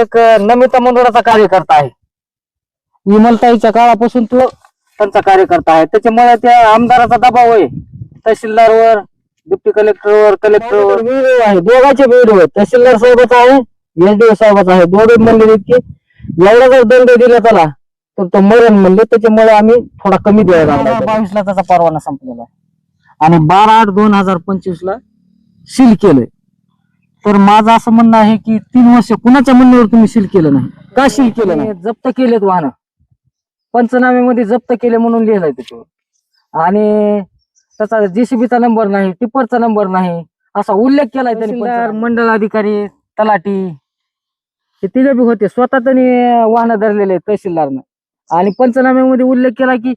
एक नमिता मंडळाचा कार्यकर्ता आहे. विमलताईच्या काळापासून तो त्यांचा कार्यकर्ता आहे. त्याच्यामुळे त्या आमदाराचा दबाव आहे. तहसीलदारवर डिप्टी कलेक्टरवर कलेक्टरवर. व्हिडिओ आहे दोघांचे व्हिडिओ आहे तहसीलदार साहेबाचा आहे एसडीओ साहेबाचा आहे. दोघे म्हणले की एवढा जर दंड दिला त्याला तर तो मरण म्हणले. त्याच्यामुळे आम्ही थोडा कमी द्यायला बावीस ला त्याचा परवाना संपलेला आहे. आणि बारा आठ दोन हजार पंचवीस ला सील केलंय. तर माझं असं म्हणणं आहे की तीन वर्ष कुणाच्या म्हणण्यावर तुम्ही सील केलं नाही? का सील केलं नाही? जप्त केलेत वाहन. पंचनाम्यामध्ये जप्त केले म्हणून लिहिलंय त्याच्यावर. आणि त्याचा जेसीबीचा नंबर नाही टिप्परचा नंबर नाही असा उल्लेख केलाय त्यांनी मंडळ अधिकारी तलाठी हे तिघे बी होते. स्वतः त्यांनी वाहन धरलेले आहेत तहसीलदारनं. आणि पंचनाम्यामध्ये उल्लेख केला की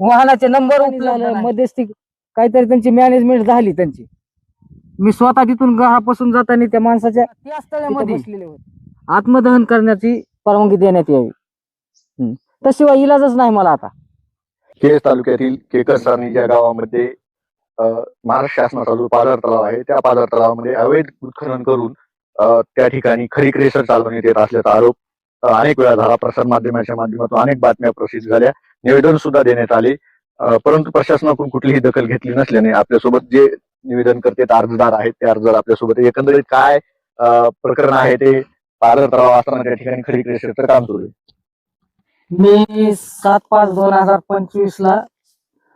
वाहनाचे नंबर उपलब्ध मध्यस्थी काहीतरी त्यांची मॅनेजमेंट झाली त्यांची. मी स्वतः तिथून घरापासून जाताना त्या माणसाच्या त्या स्थळामध्ये आत्मदहन करण्याची परवानगी देण्यात यावी. हम्म. त्याशिवाय इलाजच नाही मला आता. केज तालुक्यातील केकरसानी या गावामध्ये महाराष्ट्र शासनाचा जो पाझर तलाव आहे त्या पाझर तलावामध्ये अवैध उत्खनन करून त्या ठिकाणी खरीक रेसर चालवण्यात येत असल्याचा आरोप अनेक वेळा झाला. प्रसार माध्यमाच्या माध्यमातून अनेक बातम्या प्रसिद्ध झाल्या. निवेदन सुद्धा देण्यात आले. परंतु प्रशासनाकडून कुठलीही दखल घेतली नसल्याने आपल्यासोबत जे निवेदन करते अर्जदार आहेत ते अर्जदार आपल्यासोबत एकंदरीत काय प्रकरण आहे ते पाझर असताना त्या ठिकाणी खरीक क्षेत्र काम सुरू आहे. मी सात पाच दोन हजार पंचवीस ला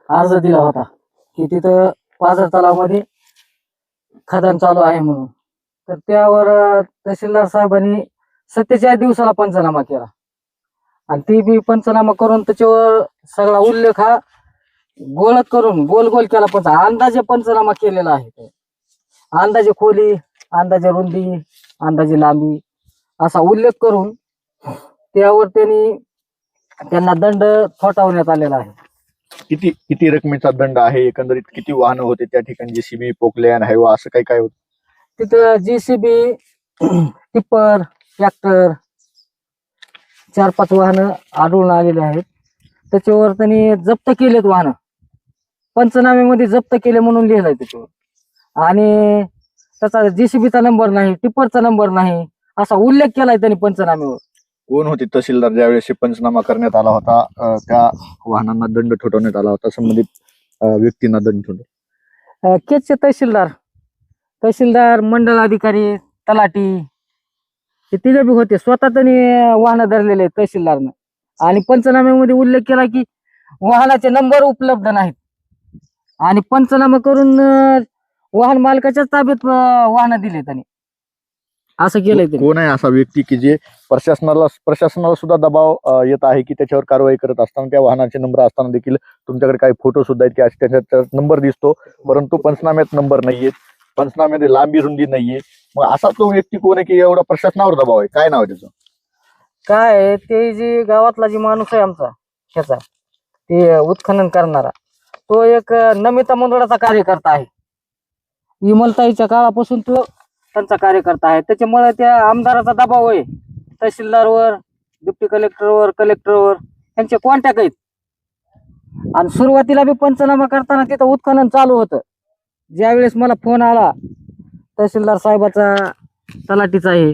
अर्ज दिला होता की तिथं पाझर तलावामध्ये खदान चालू आहे म्हणून. तर त्यावर तहसीलदार साहेबांनी सत्तेचाळीस दिवसाला पंचनामा केला. आणि ती बी पंचनामा करून त्याच्यावर सगळा उल्लेख हा गोळ करून गोल गोल केला पण अंदाजे पंचनामा केलेला आहे. अंदाजे खोली अंदाजे रुंदी अंदाजे लांबी असा उल्लेख करून त्यावर त्यांनी त्यांना दंड थोटावण्यात आलेला आहे. किती किती रकमेचा दंड आहे? एकंदरीत किती वाहनं होते त्या ठिकाणी? जेसीबी पोकलेन हायवा असं काही काय होतं? तिथं जेसीबी टिप्पर ट्रॅक्टर चार पाच वाहनं आढळून आलेले आहेत. त्याच्यावर त्यांनी जप्त केलेत वाहनं. पंचनाम्यामध्ये जप्त केले म्हणून लिहिलंय त्याच्यावर आणि त्याचा जेसीबीचा नंबर नाही टिप्परचा नंबर नाही असा उल्लेख केलाय त्यांनी पंचनाम्यावर. कोण होते तहसीलदार ज्यावेळेस हे पंचनामा करण्यात आला होता? अं, त्या वाहनांना दंड ठोठवण्यात आला होता संबंधित अं, व्यक्तींना दंड ठोठव अ, केजचे तहसीलदार तहसीलदार मंडळ अधिकारी तलाठी हे तिघे बी होते. स्वतः त्यांनी वाहन धरलेले आहेत तहसीलदारनं. आणि पंचनाम्यामध्ये उल्लेख केला की वाहनाचे नंबर उपलब्ध नाहीत. आणि पंचनामा करून अ, वाहन मालकाच्याच ताब्यात वाहन दिले त्यांनी. असं केलंय त्यांनी. कोण आहे असा व्यक्ती की जे प्रशासनाला प्रशासनाला सुद्धा दबाव अं, येत आहे की त्याच्यावर कारवाई करत असताना त्या वाहनाचे नंबर असताना देखील तुमच्याकडे काही फोटो सुद्धा आहेत की असे त्याच्यात नंबर दिसतो परंतु पंचनाम्यात नंबर नाहीयेत. पंचनाम्यामध्ये लांबी रुंदी नाहीये. मग असा तो व्यक्ती कोण आहे की एवढा प्रशासनावर दबाव आहे? काय नाव आहे त्याचं? काय आहे, ते जे गावातला जे माणूस आहे आमचा ह्याचा ते उत्खनन करणारा. तो एक नमिता मंडळाचा कार्यकर्ता आहे. विमलताईच्या काळापासून तो त्यांचा कार्यकर्ता आहे. त्याच्यामुळे त्या आमदाराचा दबाव आहे. तहसीलदारवर डिप्टी कलेक्टरवर कलेक्टरवर यांचे कॉन्टॅक्ट आहेत. आणि सुरुवातीला बी पंचनामा करताना तिथं उत्खनन चालू होतं. ज्यावेळेस मला फोन आला तहसीलदार साहेबाचा तलाठीचा आहे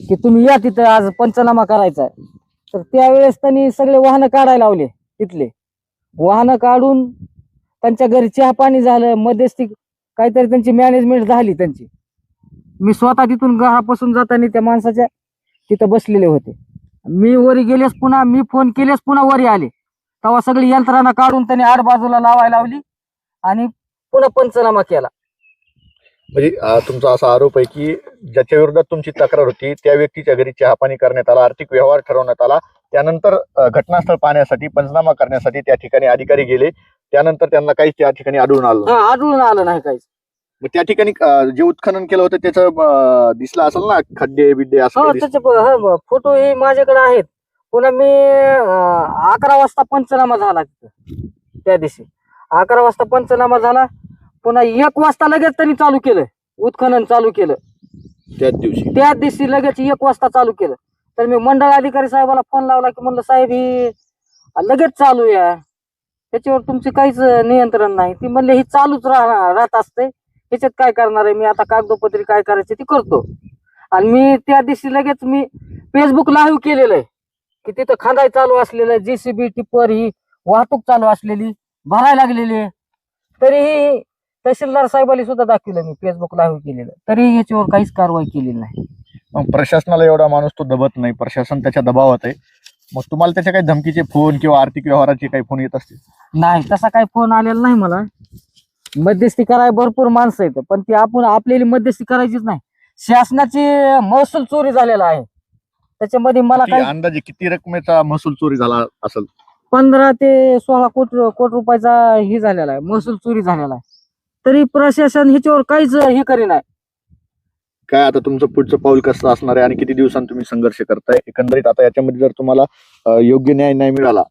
की तुम्ही या तिथं आज पंचनामा करायचा आहे तर त्यावेळेस त्यांनी सगळे वाहनं काढायला लावले तिथले. वाहनं काढून त्यांच्या घरी चहा पाणी झालं मध्यस्थी काहीतरी त्यांची मॅनेजमेंट झाली त्यांची. मी स्वतः तिथून घरापासून जाताना त्या माणसाच्या तिथं बसलेले होते. मी वरी गेलेस पुन्हा मी फोन केलेस पुन्हा वरी आले. तेव्हा सगळी यंत्रणा काढून त्यांनी आड बाजूला लावायला लावली आणि पुन्हा पंचनामा केला. म्हणजे तुमचा असा आरोप आहे की ज्याच्या विरोधात तुमची तक्रार होती त्या व्यक्तीच्या घरी चहापाणी करण्यात आला आर्थिक व्यवहार ठरवण्यात आला. त्यानंतर घटनास्थळ पाहण्यासाठी पंचनामा करण्यासाठी त्या ठिकाणी अधिकारी गेले. त्यानंतर त्यांना काहीच त्या ठिकाणी आढळून आलं नाही. हा आढळून आलं नाही काहीच. मग त्या ठिकाणी अं, जे उत्खनन केलं होतं त्याचं अं, दिसलं असेल ना खड्डे बिड्डे असं हो काही दिसलं? त्याचे फोटो हे माझ्याकडे आहेत. पुन्हा मी अं, अकरा वाजता पंचनामा झाला तिथं त्या दिवशी. अकरा वाजता पंचनामा झाला. पुन्हा एक वाजता लगेच त्यांनी चालू केलं. उत्खनन चालू केलं. त्याच दिवशी. त्याच दिवशी लगेच एक वाजता चालू केलं. तर मी मंडळ अधिकारी साहेबाला फोन लावला की म्हणलं साहेब ही लगेच चालू या त्याच्यावर तुमचे काहीच नियंत्रण नाही. ती म्हणले ही चालूच राहणार राहत असते. ह्याच्यात काय करणार आहे? मी आता कागदोपत्री काय करायचे ती करतो. आणि मी त्या दिवशी लगेच मी फेसबुक लाईव्ह केलेलं आहे. की तिथं खांदाय चालू असलेलं जेसीबी टिप्पर ही वाहतूक चालू असलेली भरायला लागलेली आहे. तरीही तहसीलदार साहेबांनी सुद्धा दाखवलं मी फेसबुक लाईव्ह केलेलं. तरीही याच्यावर काहीच कारवाई केलेली नाही. मग प्रशासनाला एवढा माणूस तो दबत नाही. प्रशासन त्याच्या दबावात आहे. मग तुम्हाला त्याच्या काही धमकीचे फोन किंवा आर्थिक व्यवहाराचे काही फोन येत असतील? नाही तसा काही फोन आलेला नाही मला. मध्यस्थी करायला भरपूर माणसं आहेत पण ती आपण आपल्याला मध्यस्थी करायचीच नाही. शासनाची महसूल चोरी झालेला आहे. त्याच्यामध्ये मला किती काही अंदाजे किती रकमेचा महसूल चोरी झाला असेल? पंधरा ते सोळा कोटी कोटी रुपयाचा हे झालेला आहे महसूल चोरी झालेला आहे. तरी प्रशासन ह्याच्यावर काहीच हे करी नाही. काय आता तुमचं पुढचं पाऊल कसं असणार आहे आणि किती दिवसांत तुम्ही संघर्ष करताय? एकंदरीत आता याच्यामध्ये जर तुम्हाला योग्य न्याय नाही मिळाला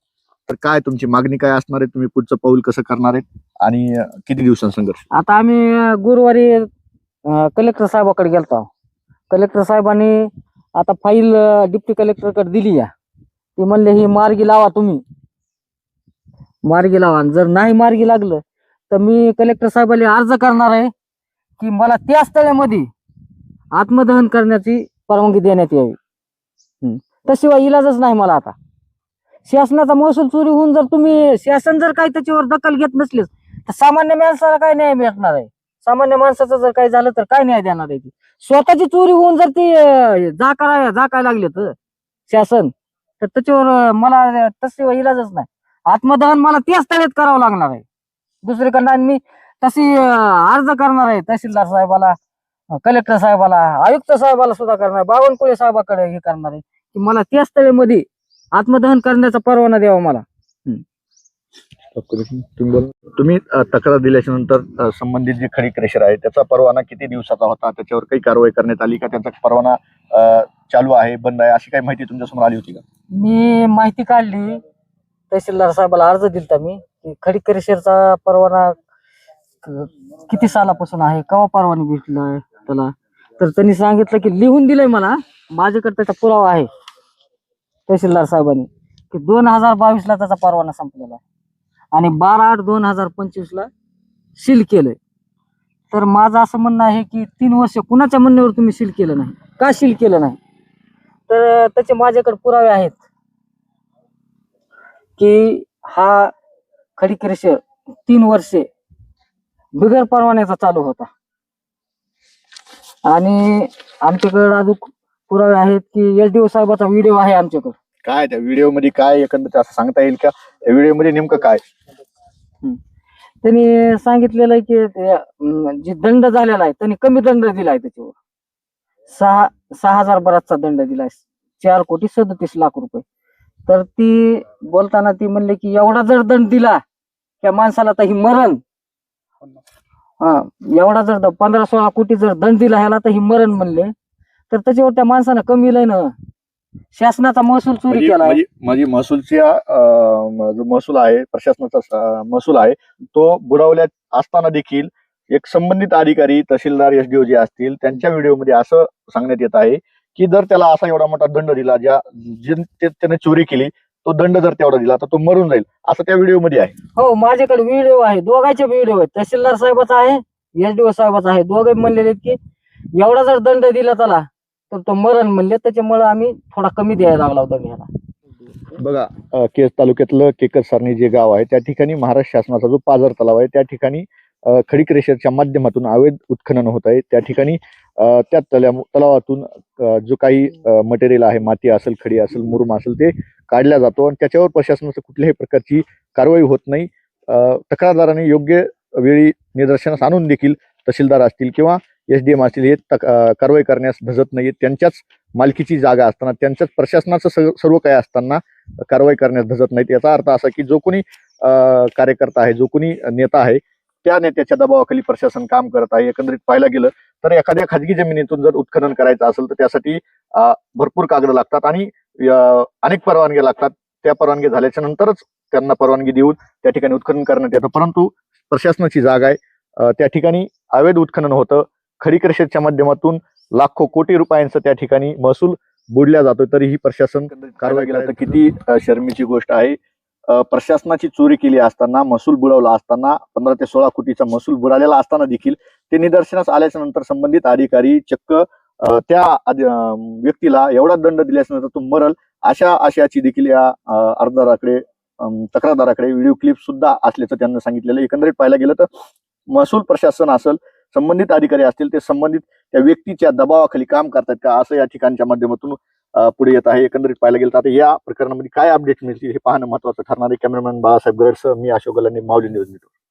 तर काय तुमची मागणी काय असणार आहे? तुम्ही पुढचं पाऊल कसं करणार आहे? आणि किती दिवसांत संघर्ष? आता आम्ही गुरुवारी कलेक्टर साहेबाकडे गेलतो. कलेक्टर साहेबांनी आता फाईल डिप्टी कलेक्टरकडे दिली या ते म्हणले ही मार्गी लावा तुम्ही. मार्गी लावा. आणि जर नाही मार्गी लागलं तर मी कलेक्टर साहेबाला अर्ज करणार आहे की मला त्या स्थळामध्ये आत्मदहन करण्याची परवानगी देण्यात यावी. तशिवाय इलाजच नाही मला आता. शासनाचा महसूल चोरी होऊन जर तुम्ही शासन जर काही त्याच्यावर दखल घेत नसलेच तर सामान्य माणसाला काय न्याय मिळणार आहे? सामान्य माणसाचं जर काही झालं तर काय न्याय देणार आहे ती? स्वतःची चोरी होऊन जर ती जाकाय जाकाय लागले तर शासन तर त्याच्यावर मला तसे इलाजच नाही. आत्मदहन मला त्याच तळेत करावं लागणार आहे. दुसरीकडनं आणि मी तशी अर्ज करणार आहे तहसीलदार साहेबाला. कलेक्टर साहेबाला आयुक्त साहेबाला सुद्धा करणार बावनकुळे साहेबाकडे हे करणार आहे. की मला त्याच तळेमध्ये आत्मदहन करण्याचा परवाना द्यावा मला. तुम्ही अं, तक्रार दिल्याच्या नंतर अं, संबंधित जे खडी क्रेशर आहे त्याचा परवाना किती दिवसाचा होता? त्याच्यावर काही कारवाई करण्यात आली का? त्याचा परवाना अं, चालू आहे बंद आहे अशी काही माहिती तुमच्यासमोर आली होती का? मी माहिती काढली. तहसीलदार साहेबाला अर्ज दिलता मी की खडी करिशरचा परवाना क- किती सालापासून आहे केव्हा परवाना भेटलाय? त्याला तर त्यांनी सांगितलं की लिहून दिलंय मला माझ्याकडे त्याचा पुरावा आहे. तहसीलदार साहेबांनी की दोन हजार बावीस ला त्याचा परवाना संपलेला आहे. आणि बारा आठ दोन हजार पंचवीस ला सील केलंय. तर माझं असं म्हणणं आहे की तीन वर्ष कुणाच्या म्हणण्यावर तुम्ही सील केलं नाही? का सील केलं नाही? तर त्याचे माझ्याकडे पुरावे आहेत. की हा खडी तीन वर्षे बिगर परवान्याचा चालू होता. आणि आमच्याकडे अजून पुरावे आहेत की एस डी ओ साहेबाचा व्हिडिओ आहे आमच्याकडे. काय त्या व्हिडिओमध्ये काय एकंदरीत असं सांगता येईल का? त्या व्हिडिओमध्ये नेमकं काय? त्यांनी सांगितलेलं आहे की ते, अं, जे दंड झालेला आहे त्यांनी कमी दंड दिलाय त्याच्यावर. सहा सहा हजार बराचसा दंड दिलाय चार कोटी सदतीस लाख रुपये. तर ती बोलताना ती म्हणले की एवढा जर दंड दिला त्या माणसाला तर ही मरण. हा एवढा जर पंधरा सोळा कोटी जर दंड दिला ह्याला तर ही मरण म्हणले. तर त्याच्यावर त्या माणसानं कमी लय ना. शासनाचा महसूल चोरी म्हणजे केला म्हणजे म्हणजे महसूलच्या अं, जो महसूल आहे प्रशासनाचा स- महसूल आहे तो बुडवल्यात असताना देखील एक संबंधित अधिकारी तहसीलदार एसडीओ जे असतील त्यांच्या व्हिडिओमध्ये असं सांगण्यात येत आहे की जर त्याला असा एवढा मोठा दंड दिला ज्या जे ते- त्याने चोरी केली तो दंड जर तेवढा दिला तर तो मरून जाईल. असं त्या व्हिडिओमध्ये आहे. हो माझ्याकडे व्हिडिओ आहे. दोघांचे व्हिडिओ आहेत. तहसीलदार साहेबाचा आहे एसडीओ साहेबाचा आहे. दोघे म्हणलेले आहेत की एवढा जर दंड दिला त्याला तर तो मरण म्हणले. त्याच्यामुळे आम्ही थोडा कमी द्यायला लागला होता ह्याला बघा अ, केज तालुक्यातलं केकर सरणी जे गाव आहे त्या ठिकाणी महाराष्ट्र शासनाचा जो पाझर तलाव आहे त्या ठिकाणी अ, खडी क्रेशरच्या माध्यमातून अवैध उत्खनन होत आहे. त्या ठिकाणी अ, त्या तल्या तलावातून अ, जो काही मटेरियल आहे माती असेल खडी असेल मुरुम असेल ते काढला जातो आणि त्याच्यावर प्रशासनाचं कुठल्याही प्रकारची कारवाई होत नाही. तक्रारदाराने योग्य वेळी निदर्शनास आणून देखील तहसीलदार असतील किंवा एस डी एम असतील हे तक- कारवाई करण्यास धजत नाही. त्यांच्याच मालकीची जागा असताना त्यांच्याच प्रशासनाचं सर्व- सर्व काही असताना कारवाई करण्यास धजत नाहीत. याचा अर्थ असा की जो कोणी कार्यकर्ता आहे जो कोणी नेता आहे त्या नेत्याच्या दबावाखाली प्रशासन काम करत आहे एकंदरीत पाहायला गेलं तर एखाद्या खाजगी जमिनीतून जर उत्खनन करायचं असेल तर त्यासाठी भरपूर कागद लागतात आणि अनेक परवानग्या लागतात. त्या परवानगी झाल्याच्या नंतरच त्यांना परवानगी देऊन त्या ठिकाणी उत्खनन करण्यात येतं. परंतु प्रशासनाची जागा आहे. त्या ठिकाणी अवैध उत्खनन होतं. खडी कृषीच्या माध्यमातून लाखो कोटी रुपयांचं त्या ठिकाणी महसूल बुडल्या जातोय. तरीही प्रशासन कारवाई केला तर किती शर्मीची गोष्ट आहे. प्रशासनाची चोरी केली असताना महसूल बुडवला असताना पंधरा ते सोळा कोटीचा महसूल बुडालेला असताना देखील ते निदर्शनास आल्याच्यानंतर संबंधित अधिकारी चक्क त्या अं, व्यक्तीला एवढा दंड दिल्यानंतर तो मरल. अशा आशयाची देखील या अर्जदाराकडे तक्रारदाराकडे व्हिडिओ क्लिप सुद्धा असल्याचं त्यांना सांगितलेलं एकंदरीत पाहायला गेलं तर महसूल प्रशासन असेल संबंधित अधिकारी असतील ते संबंधित त्या व्यक्तीच्या दबावाखाली काम करतात का असं या ठिकाणच्या माध्यमातून पुढे येत आहे. एकंदरीत पाहायला गेलं तर आता या प्रकरणामध्ये काय अपडेट मिळतील हे पाहणं महत्वाचं ठरणार आहे. कॅमेरामॅन बाळासाहेब गरडसह मी अशोक गलांनी माऊली न्यूज नेटवर्क